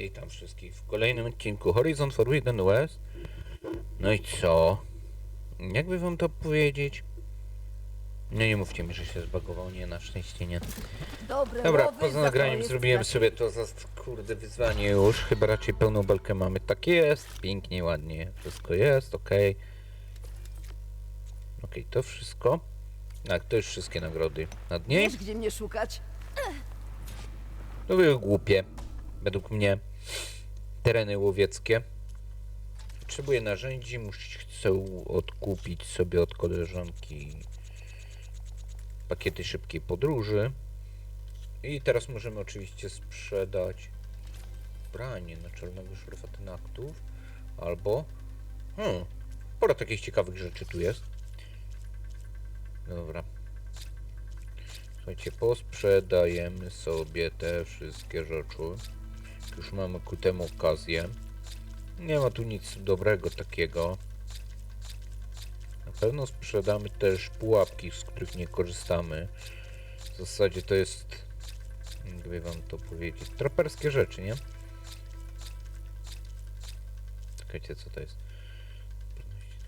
Witam wszystkich w kolejnym odcinku Horizon Forbidden West. No i co? Jakby wam to powiedzieć? No nie mówcie mi, że się zbagował. Nie, na szczęście nie. Dobre, Dobra, poza nagraniem zrobiłem sobie to za kurde wyzwanie już. Chyba raczej pełną belkę mamy. Tak jest, pięknie, ładnie. Wszystko jest, okej. Okej, to wszystko. Tak, to już wszystkie nagrody na dnie. Wiesz, gdzie mnie szukać? To były głupie, według mnie, tereny łowieckie. Potrzebuję narzędzi, muszę, chcę odkupić sobie od koleżanki pakiety szybkiej podróży. I teraz możemy oczywiście sprzedać branie naczelnego szeryfa aktów albo hmm, sporo takich ciekawych rzeczy tu jest. Dobra. Słuchajcie, posprzedajemy sobie te wszystkie rzeczy. Już mamy ku temu okazję. Nie ma tu nic dobrego takiego. Na pewno sprzedamy też pułapki, z których nie korzystamy. W zasadzie to jest, jakby wam to powiedzieć, traperskie rzeczy, nie? Czekajcie, co to jest?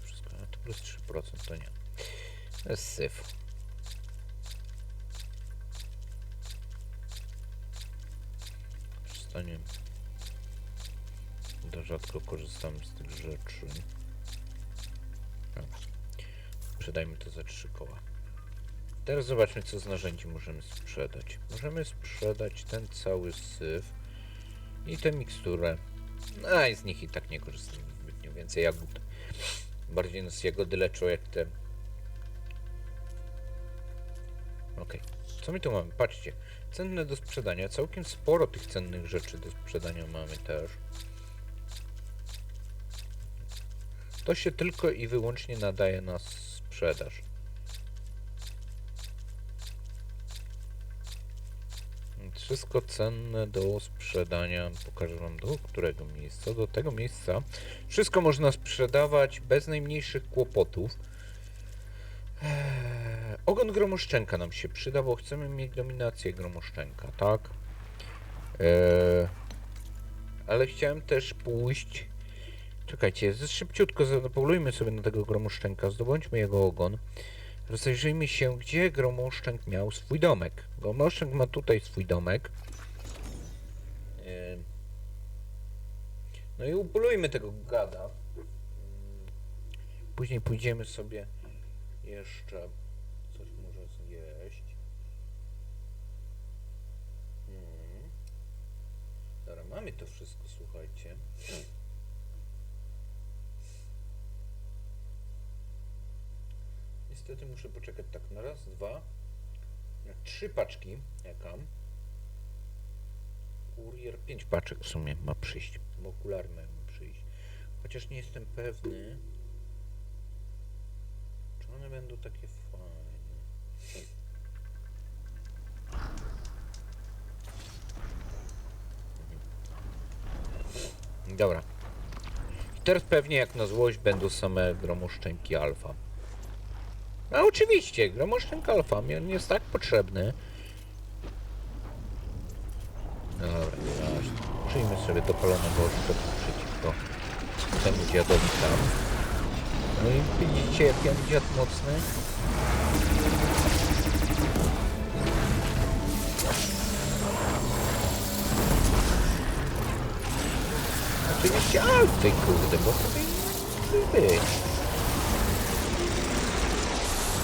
Wszystko, to plus 3%, to nie. To jest syf. To rzadko korzystam z tych rzeczy. Dobra. Sprzedajmy to za trzy koła. Teraz zobaczmy, co z narzędzi możemy sprzedać. Możemy sprzedać ten cały syf i tę miksturę. A i z nich i tak nie korzystam zbytnio więcej jagód. Bardziej nas jagody leczą jak te. Okej. Co my tu mamy? Patrzcie. Cenne do sprzedania. Całkiem sporo tych cennych rzeczy do sprzedania mamy też. To się tylko i wyłącznie nadaje na sprzedaż. Wszystko cenne do sprzedania. Pokażę wam do którego miejsca. Do tego miejsca. Wszystko można sprzedawać bez najmniejszych kłopotów. Eee, ogon gromoszczenka nam się przyda, bo chcemy mieć dominację gromoszczenka, tak? Eee, ale chciałem też pójść. Czekajcie, szybciutko zapolujmy sobie na tego gromoszczenka, zdobądźmy jego ogon. Rozejrzyjmy się, gdzie gromoszczenk miał swój domek. Gromoszczenk ma tutaj swój domek. No i upolujmy tego gada. Mm, Później pójdziemy sobie jeszcze coś może zjeść. Hmm. Dobra, mamy to wszystko, słuchajcie. Niestety muszę poczekać tak na raz, dwa, na trzy paczki, jaka. Kurier pięć paczek w sumie ma przyjść, okulary mają przyjść. Chociaż nie jestem pewny, czy one będą takie fajne. Dobra. I teraz pewnie jak na złość będą same gromoszczenki alfa. A oczywiście, gromoszczenk alfa mi on jest tak potrzebny. Dobra, nieważne. Przyjmy sobie dopalonego oszczep przeciwko temu dziadowi tam. No i widzicie jak ten dziad mocny? Oczywiście alfy, kurde, bo to nie być.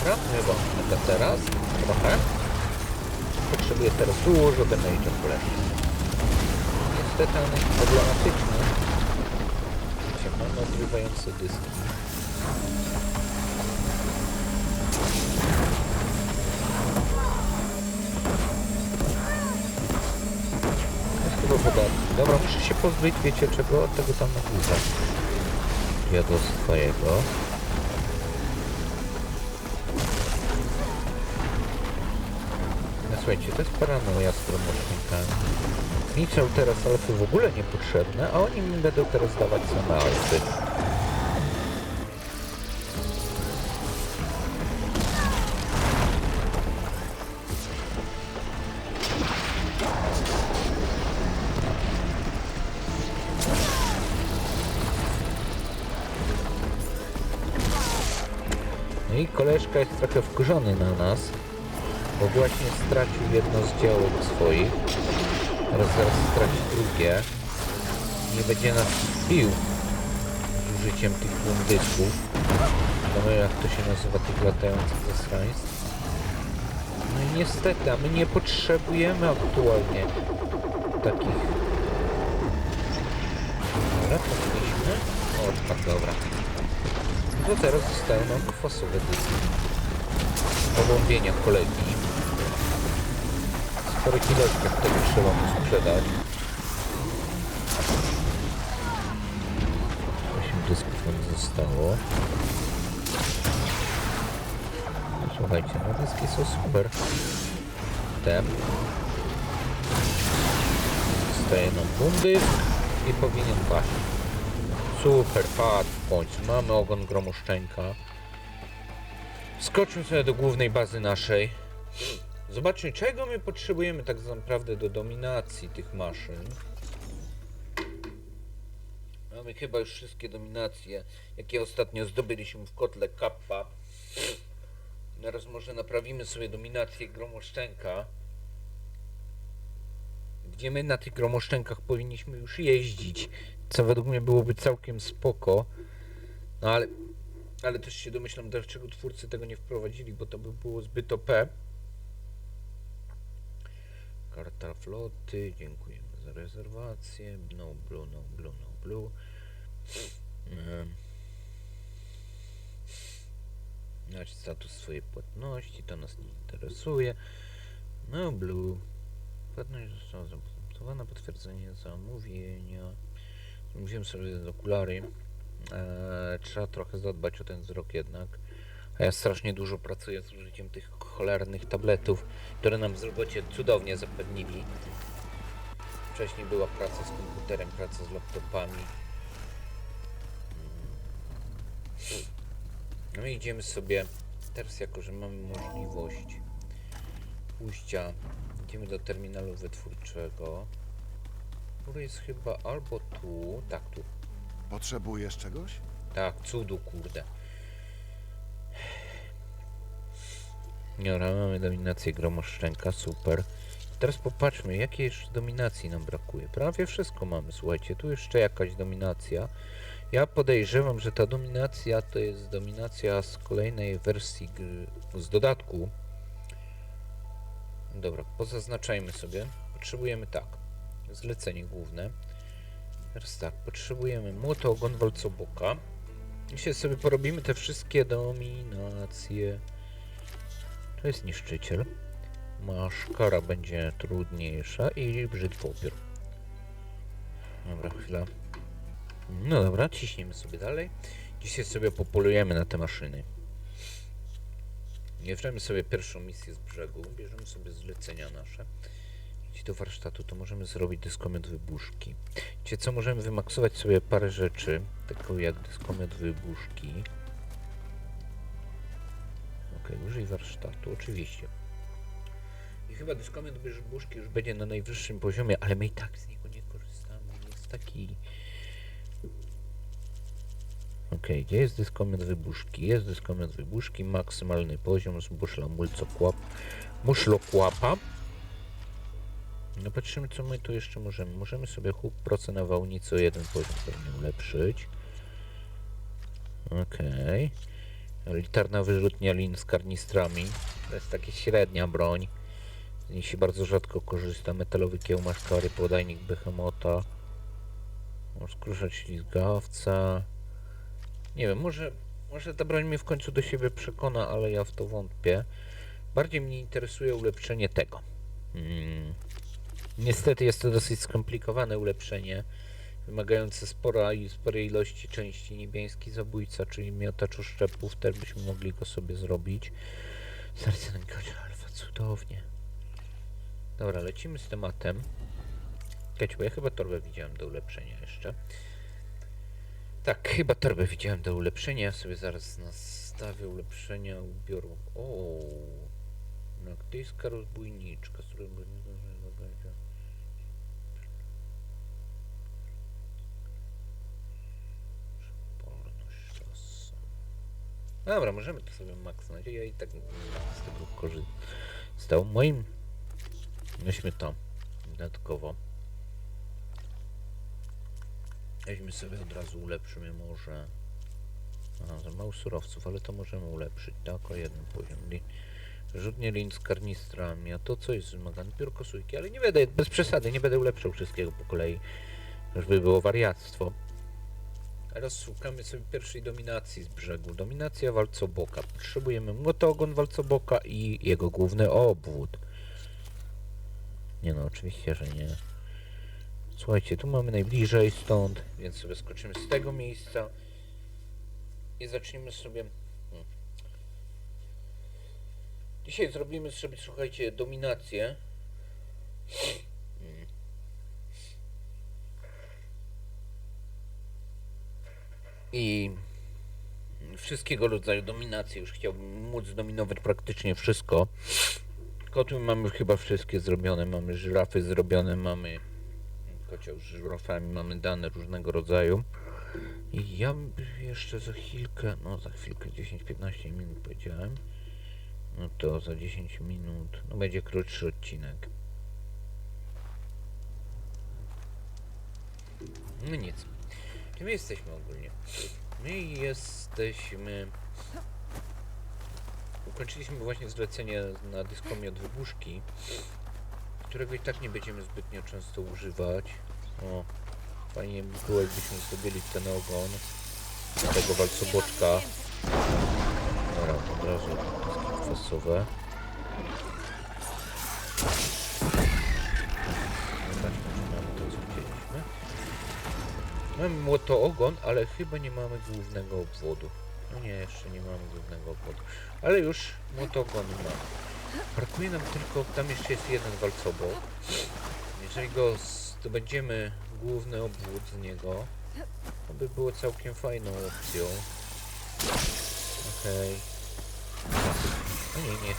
Dobra, chyba taka teraz, trochę. Potrzebuję teraz dużo damage'a poleci. Niestety on jest problematyczny. Wiecie, mamy odrywające dyski. Jest chyba podatki. Dobra, muszę się pozbyć, wiecie czego? Tego tam na górze. Ja do swojego. Słuchajcie, to jest paranoja, z którą. Mi są teraz alfy w ogóle niepotrzebne, a oni mi będą teraz dawać same alfy. No i koleżka jest trochę wkurzony na nas, bo właśnie stracił jedno z działek swoich. Teraz zaraz straci drugie. Nie będzie nas bił z użyciem tych bundysków. Wiadomo jak to się nazywa, tych latających zasraństw. No i niestety, a my nie potrzebujemy aktualnie takich. Dobra, trafiliśmy. O, tak, dobra. No to teraz zostają nam kwasowe dyski. Pogłębienia kolegi. W sporych ilościach tego trzeba mu sprzedać. 8 dysków nam zostało. Słuchajcie, no dyski są super. Ten. Zostaje nam bundysk i powinien paść. Super, padł w końcu. Mamy ogon gromoszczenka. Skoczmy sobie do głównej bazy naszej. Zobaczmy, czego my potrzebujemy tak naprawdę do dominacji tych maszyn. Mamy chyba już wszystkie dominacje, jakie ostatnio zdobyliśmy w kotle Kappa. Teraz może naprawimy sobie dominację gromoszczenka. Gdzie my na tych gromoszczenkach powinniśmy już jeździć. Co według mnie byłoby całkiem spoko. No ale, ale też się domyślam, dlaczego twórcy tego nie wprowadzili, bo to by było zbyt OP. Karta floty, dziękujemy za rezerwację. No blue, no blue, no blue. Em. Znać status swojej płatności, to nas nie interesuje. No blue. Płatność została zaakceptowana, potwierdzenie zamówienia. Mówiłem sobie okulary. Eee, trzeba trochę zadbać o ten wzrok jednak. A ja strasznie dużo pracuję z użyciem tych cholernych tabletów, które nam w robocie cudownie zapewnili. Wcześniej była praca z komputerem, praca z laptopami. No i idziemy sobie teraz jako, że mamy możliwość pójścia, idziemy do terminalu wytwórczego, który jest chyba albo tu, tak tu, Potrzebujesz czegoś? tak, cudu, kurde. Dobra, mamy dominację gromoszczenka, super. Teraz popatrzmy, jakiej jeszcze dominacji nam brakuje. Prawie wszystko mamy, słuchajcie, tu jeszcze jakaś dominacja. Ja podejrzewam, że ta dominacja to jest dominacja z kolejnej wersji gry, z dodatku. Dobra, pozaznaczajmy sobie. Potrzebujemy tak, zlecenie główne. Teraz tak, potrzebujemy młoto ogon walcoboka. Dzisiaj sobie porobimy te wszystkie dominacje. To jest niszczyciel. Maszkara będzie trudniejsza i brzytwopiór. Dobra, chwila. No dobra, ciśniemy sobie dalej. Dzisiaj sobie popolujemy na te maszyny. Bierzemy sobie pierwszą misję z brzegu, bierzemy sobie zlecenia nasze. Idź do warsztatu, to możemy zrobić dyskomet wybuszki. Wiecie co, możemy wymaksować sobie parę rzeczy, taką jak dyskomet wybuszki. Ok, użyj warsztatu, oczywiście. I chyba dyskomet wybuszki już będzie na najwyższym poziomie, ale my i tak z niego nie korzystamy. Jest taki... Ok, gdzie jest dyskomet wybuszki? Jest dyskomet wybuszki, maksymalny poziom z buszla mulcokłap, muszlokłapa. No patrzymy co my tu jeszcze możemy. Możemy sobie huk proce nawałnicy o jeden poziom pewnie ulepszyć. Okej. Elitarna wyrzutnia lin z karnistrami. To jest taka średnia broń. Z niej się bardzo rzadko korzysta. Metalowy kieł maszkary, podajnik behemota. Skruszać ślizgawca. Nie wiem, może, może ta broń mnie w końcu do siebie przekona, ale ja w to wątpię. Bardziej mnie interesuje ulepszenie tego. Mm. Niestety jest to dosyć skomplikowane ulepszenie, wymagające spora sporej ilości części niebiański zabójca, czyli miotacz szczepów, też byśmy mogli go sobie zrobić. Serce na godzie alfa, cudownie. Dobra, lecimy z tematem. Czekajcie, bo ja chyba torbę widziałem do ulepszenia jeszcze. Tak, chyba torbę widziałem do ulepszenia. Ja sobie zaraz nastawię ulepszenia ubioru. O, Naktyjska rozbójniczka, z której Dobra, możemy to sobie maknąć. Ja i tak z tego korzystał. Moim... Weźmy to. Dodatkowo. Weźmy sobie od razu, ulepszymy może... A, za mało surowców, ale to możemy ulepszyć, tak? O jeden poziom. Rzutnie lin z karnistrami, a to co jest wymagane? Biurko sójki, ale nie będę, bez przesady, nie będę ulepszał wszystkiego po kolei. Już by było wariactwo. Teraz szukamy sobie pierwszej dominacji z brzegu. Dominacja walcoboka. Potrzebujemy młotogon walcoboka i jego główny obwód. Nie no, oczywiście, że nie. Słuchajcie, tu mamy najbliżej stąd, więc sobie skoczymy z tego miejsca i zaczniemy sobie... Hmm. Dzisiaj zrobimy sobie, słuchajcie, dominację. I wszystkiego rodzaju dominacje. Już chciałbym móc zdominować praktycznie wszystko. Kotły mamy chyba wszystkie zrobione. Mamy żyrafy zrobione, mamy kocioł z żyrafami, mamy dane różnego rodzaju. I ja jeszcze za chwilkę, no za chwilkę, 10-15 minut powiedziałem. No to za 10 minut, no będzie krótszy odcinek. No nic. Gdzie my jesteśmy ogólnie? My jesteśmy... Ukończyliśmy właśnie zlecenie na dyskomie od wybuszki, którego i tak nie będziemy zbytnio często używać. O, fajnie by było, jakbyśmy zdobyli ten ogon tego walcoboczka. Dobra, od razu takie Mamy młotoogon, ale chyba nie mamy głównego obwodu. No nie, jeszcze nie mamy głównego obwodu. Ale już młotogon mamy. Brakuje nam tylko, tam jeszcze jest jeden walcobok. Jeżeli go zdobędziemy główny obwód z niego, to by było całkiem fajną opcją. Okej. No nie, nie.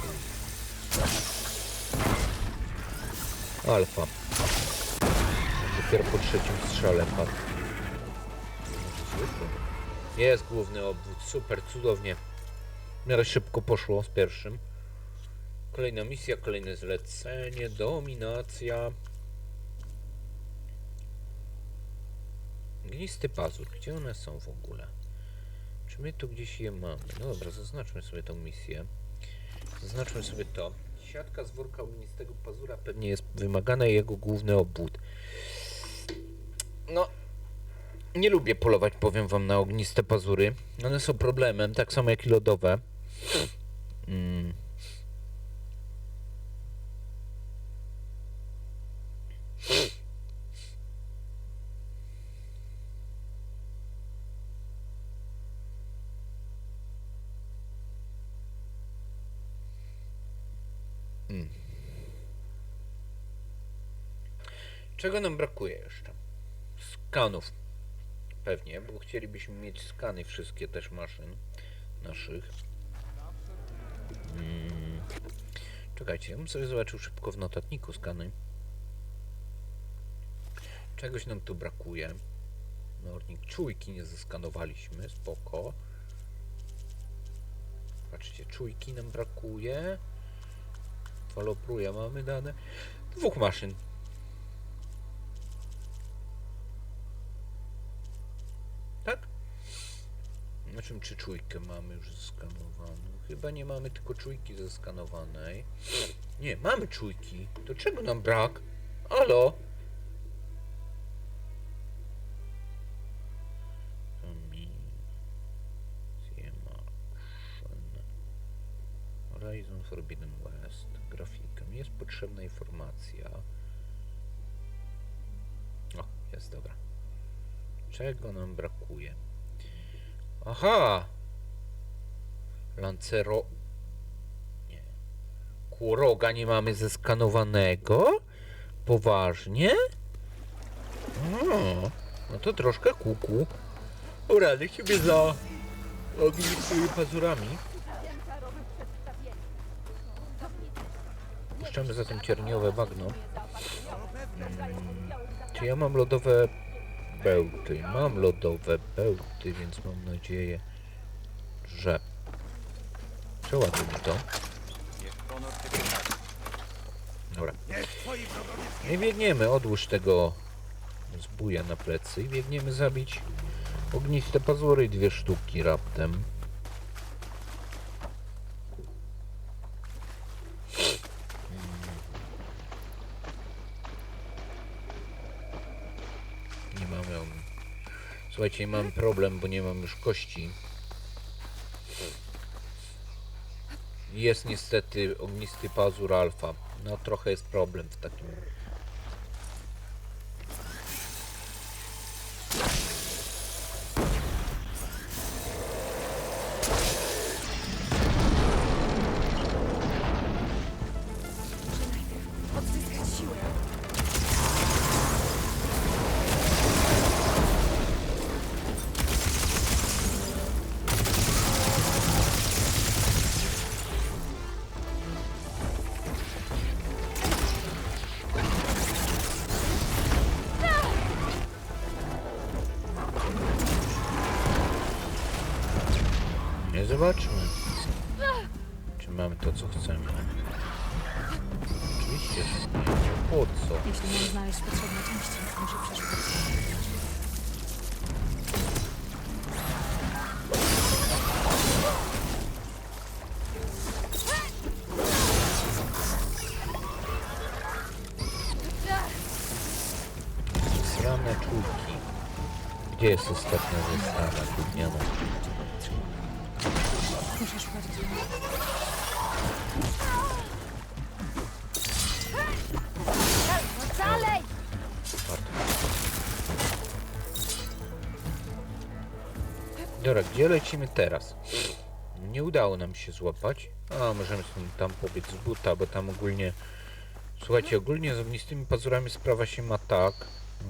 Alfa. Dopiero po trzecim strzale padł. Jest główny obwód, super, cudownie. W miarę szybko poszło z pierwszym. Kolejna misja, kolejne zlecenie, dominacja. Gnisty pazur, gdzie one są w ogóle? Czy my tu gdzieś je mamy? No dobra, zaznaczmy sobie tą misję. Zaznaczmy sobie to. Siatka z worka ognistego pazura pewnie jest wymagana jego główny obwód. No, nie lubię polować, powiem wam, na ogniste pazury. One są problemem, tak samo jak i lodowe. Mm. Mm. Czego nam brakuje jeszcze? Skanów. Pewnie, bo chcielibyśmy mieć skany wszystkie też maszyn naszych. Mm. Czekajcie, bym sobie zobaczył szybko w notatniku skany. Czegoś nam tu brakuje. Nornik czujki nie zeskanowaliśmy, spoko. Patrzcie, czujki nam brakuje. Falopruja mamy dane. Dwóch maszyn. Na czym czy czujkę mamy już zeskanowaną? Chyba nie mamy tylko czujki zeskanowanej. Nie, mamy czujki. To czego nam brak? Maszyn. Horizon Forbidden West. Grafika. Mi jest potrzebna informacja. O, jest dobra. Czego nam brakuje? Aha! Lancero... Nie. Kłoroga nie mamy zeskanowanego? Poważnie? O, no to troszkę kuku. Urady siebie za ognistymi pazurami. Puszczamy zatem cierniowe bagno. Mm, czy ja mam lodowe bełty? Mam lodowe bełty, więc mam nadzieję, że Przeładuj to. Dobra. I biegniemy, odłóż tego zbuja na plecy i biegniemy zabić ogniste pazury dwie sztuki raptem. Nie mamy... Słuchajcie, mam problem, bo nie mam już kości. Jest niestety ognisty pazur alfa. No trochę jest problem w takim zobaczmy. Czy mamy to, co chcemy. Oczywiście, że nie. Po co? Jeśli mam znaleźć potrzebne części, muszę przeszukać. Srane człówki. Gdzie jest ostatnia zestawa gówniana? Dobra, gdzie lecimy teraz? Nie udało nam się złapać. A, możemy tam pobiec z buta, bo tam ogólnie... Słuchajcie, ogólnie z ognistymi pazurami sprawa się ma tak.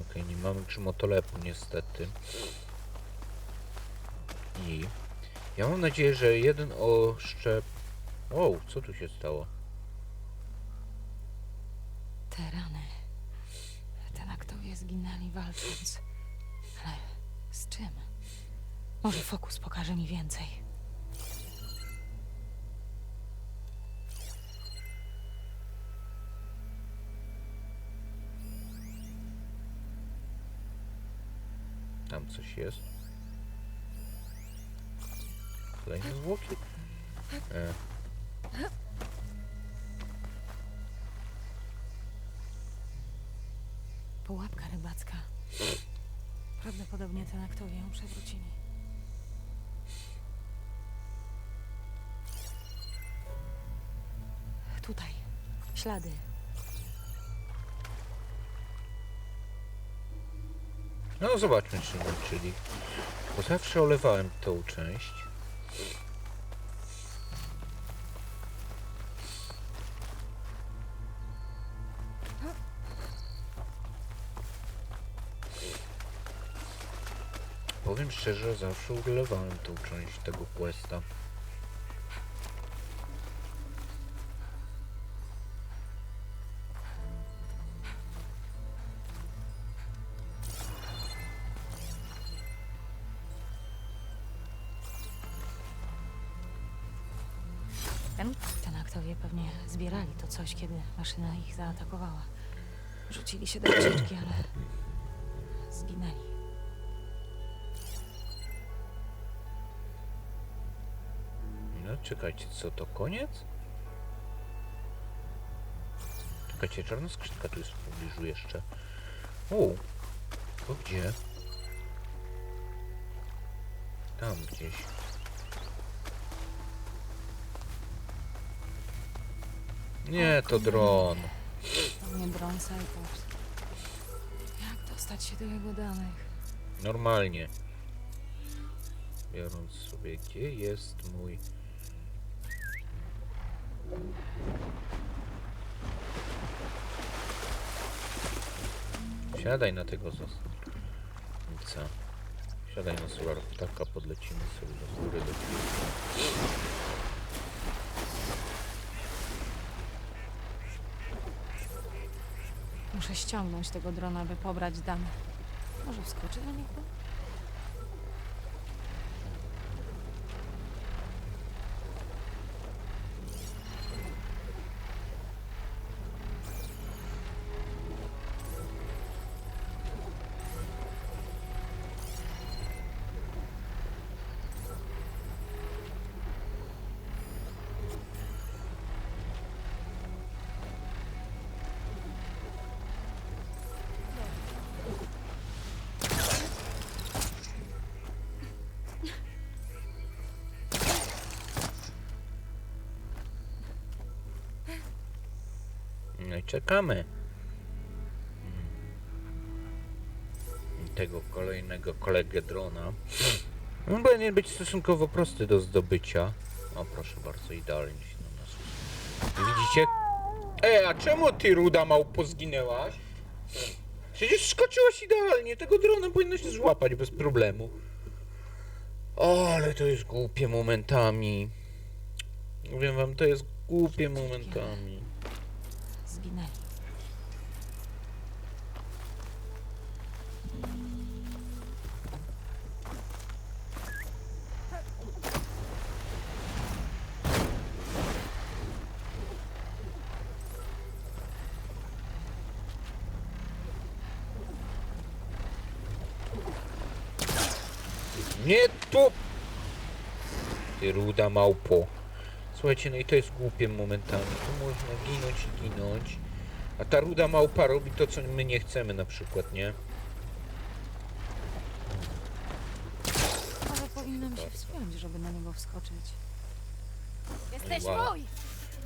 Okej, nie mamy krzymotolepu niestety. I... Ja mam nadzieję, że jeden oszczep... O, co tu się stało? Te rany. Ten aktowie zginęli walcząc. Ale z czym? Może fokus pokaże mi więcej. Tam coś jest. Kolejne zwłoki. E. Pułapka rybacka. Prawdopodobnie ten aktowie ją przewrócili. Ślady. No zobaczmy czy włączyli. Bo zawsze olewałem tą część. Powiem szczerze, zawsze ulewałem tą część tego questa. Ten, ten aktowie pewnie zbierali to coś, kiedy maszyna ich zaatakowała. Rzucili się do ucieczki, ale zginęli. No czekajcie, co to koniec? Czekajcie, czarna skrzynka tu jest w pobliżu jeszcze. O, to gdzie? Tam gdzieś. Nie, to dron. To nie broń Cypher. Jak dostać się do jego danych? Normalnie. Biorąc sobie, gdzie jest mój... Siadaj na tego. Co? Siadaj na solar ptaka, podlecimy sobie do góry do ciebie. Muszę ściągnąć tego drona, by pobrać dane. Może wskoczy na niego? Czekamy. Mm. Tego kolejnego kolegę drona. On powinien być stosunkowo prosty do zdobycia. O, proszę bardzo, idealnie się na nas. Widzicie? Ej, a czemu ty, ruda małpo, zginęłaś? Przecież skoczyłaś idealnie. Tego drona powinno się złapać bez problemu. O, ale to jest głupie momentami. Mówię wam, to jest głupie momentami. Zginęli. Nie tu! Ty ruda małpo. Słuchajcie, no i to jest głupie momentami. Tu można ginąć i ginąć. A ta ruda małpa robi to, co my nie chcemy na przykład, nie? Ale powinnam się wspiąć, żeby na niego wskoczyć. Jesteś Wow. mój!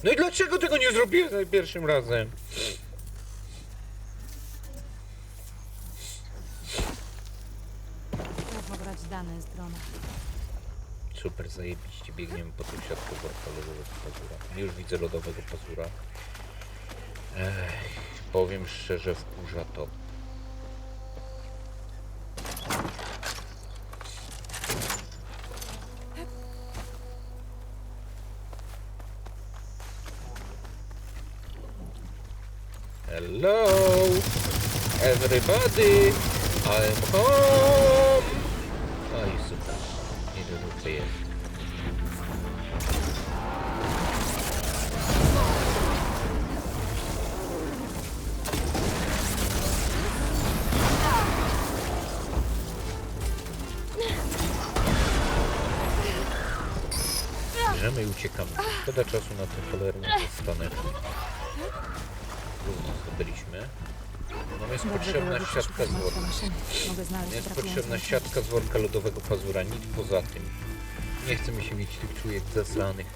No i dlaczego tego nie zrobiłem za pierwszym razem? Chcę pobrać dane z drona. Super, zajebiście. Biegniemy po tym środku worka lodowego pazura. Już widzę lodowego pazura. Ech, powiem szczerze, wkurza to. Hello, everybody, I'm home. Bierzemy i uciekamy. Szkoda czasu na ten cholerny zostanę. Równo zdobyliśmy. Nam jest Dobrze potrzebna byłoby siatka przeszukać z worka. Mogę znaleźć Jest potrzebna siatka z worka lodowego pazura, nic poza tym. Nie chce mi się mieć tych czujek zasranych.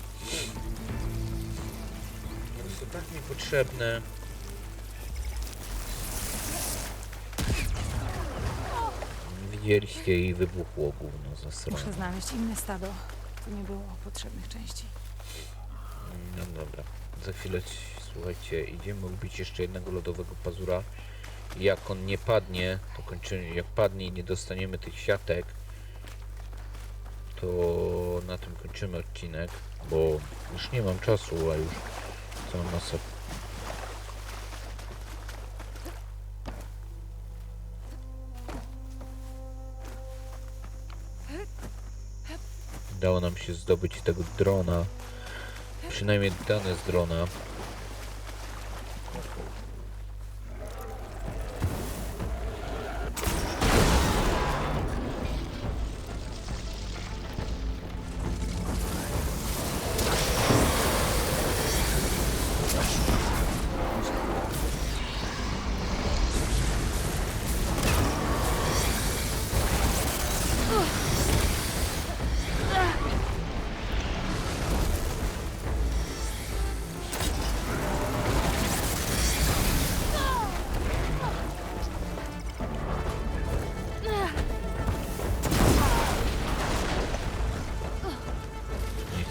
Jest to tak niepotrzebne. Widzieliście i wybuchło gówno zasrane. Muszę znaleźć inne stado. Tu nie było potrzebnych części. No dobra, za chwilę, słuchajcie, idziemy ubić jeszcze jednego lodowego pazura. Jak on nie padnie, to kończymy, jak padnie i nie dostaniemy tych siatek, to na tym kończymy odcinek, bo już nie mam czasu, a już całą masę Udało nam się zdobyć tego drona. Przynajmniej dane z drona.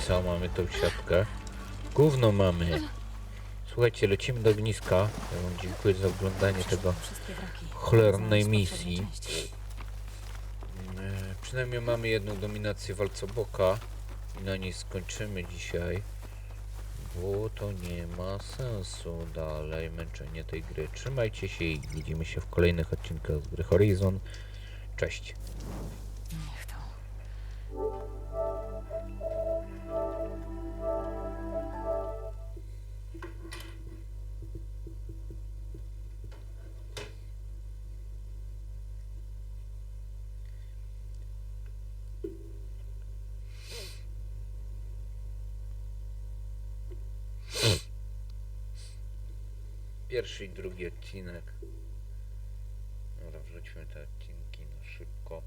Co, mamy tą siatkę? Gówno mamy. Słuchajcie, lecimy do ogniska. Ja wam dziękuję za oglądanie tego cholernej misji. E, Przynajmniej mamy jedną dominację walcoboka i na niej skończymy dzisiaj. Bo to nie ma sensu dalej męczenie tej gry. Trzymajcie się i widzimy się w kolejnych odcinkach z gry Horizon. Cześć. Niech to. Pierwszy i drugi odcinek. Dobra, wrzućmy te odcinki na szybko.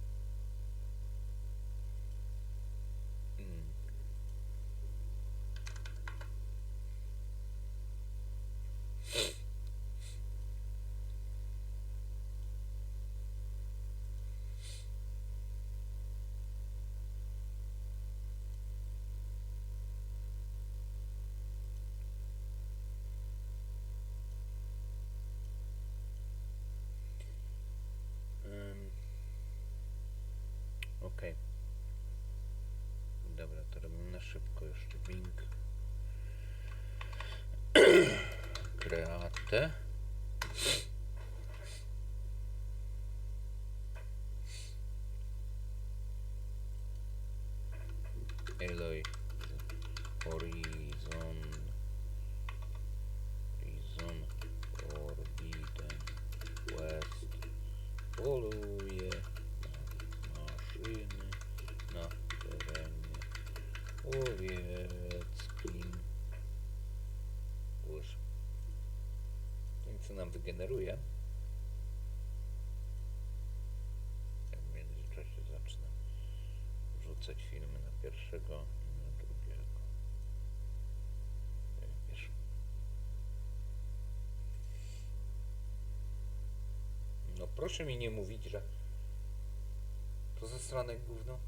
Mm. Okej. Dobra, to robimy szybko jeszcze Bing. Kreate. Eloy. Horizon. Ja w międzyczasie zacznę wrzucać filmy na pierwszego i na drugiego. Wiesz. No proszę mi nie mówić, że to ze stranek gówno.